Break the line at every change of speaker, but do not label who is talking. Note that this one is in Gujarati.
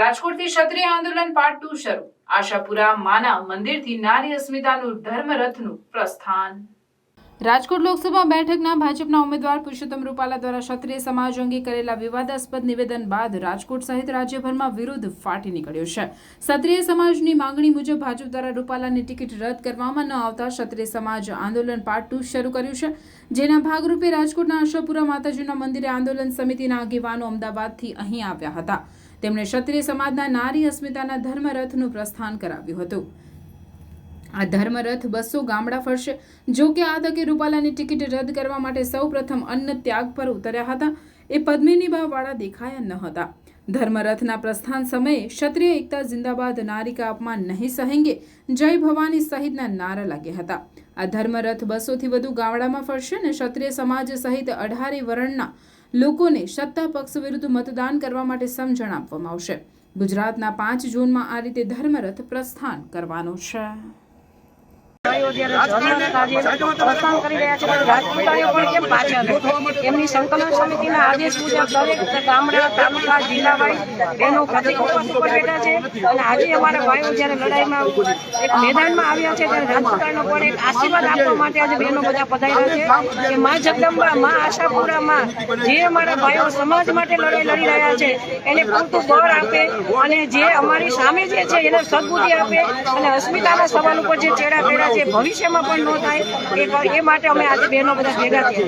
રાજકોટથી ક્ષત્રિય આંદોલન પાર્ટ ટુ શરૂ. આશાપુરા માના મંદિરથી નારી અસ્મિતાનું ધર્મરથનું પ્રસ્થાન. રાજકોટ લોકસભા બેઠકના ભાજપના ઉમેદવાર પુરુષોત્તમ રૂપાલા દ્વારા ક્ષત્રિય સમાજ અંગે કરેલા વિવાદાસ્પદ નિવેદન બાદ રાજકોટ સહિત રાજ્યભરમાં વિરોધ ફાટી નીકળ્યો છે. ક્ષત્રિય સમાજની માંગણી મુજબ ભાજપ દ્વારા રૂપાલાની ટિકિટ રદ કરવામાં ન આવતા ક્ષત્રિય સમાજ આંદોલન પાર્ટ ટુ શરૂ કર્યું છે. જેના ભાગરૂપે રાજકોટના આશાપુરા માતાજીના મંદિરે આંદોલન સમિતિના આગેવાનો અમદાવાદથી અહીં આવ્યા હતા. તેમણે ક્ષત્રિય સમાજના નારી અસ્મિતાના ધર્મરથનું પ્રસ્થાન કરાવ્યું હતું. આ ધર્મરથ બસો ગામડા ફરશે. જો કે આ તકે રૂપાલાની ટિકિટ રદ કરવા માટે સૌપ્રથમ અન્ન ત્યાગ પર ઉતર્યા હતા. એ પદ્મિની વાળા દેખાયા ન હતા. ધર્મરથના પ્રસ્થાન સમયે ક્ષત્રિય એકતા જિંદાબાદ નારી કા અપમાન નહીં સહેંગે. જય ભવાની સહિતના નારા લાગ્યા હતા. આ ધર્મરથ બસોથી વધુ ગામડામાં ફરશે અને ક્ષત્રિય સમાજ સહિત અઢારે વર્ણના લોકોને સત્તા પક્ષ વિરુદ્ધ મતદાન કરવા માટે સમજણ આપવામાં આવશે. ગુજરાતના પાંચ જૂનમાં આ રીતે ધર્મરથ પ્રસ્થાન કરવાનો છે.
રાજપૂતાણીઓ છે કે મા જગદંબા, મા આશાપુરામાં જે અમારા ભાઈઓ સમાજ માટે લડાઈ લડી રહ્યા છે, એને પૂરતું બળ આપે અને જે અમારી સામે જે છે, એને સદબુદ્ધિ આપે અને અસ્મિતાના સવાલ ઉપર જે ચેડા પેડા છે ભવિષ્યમાં પણ ન થાય એ માટે અમે આજે બહેનો બધા ભેગા થયા.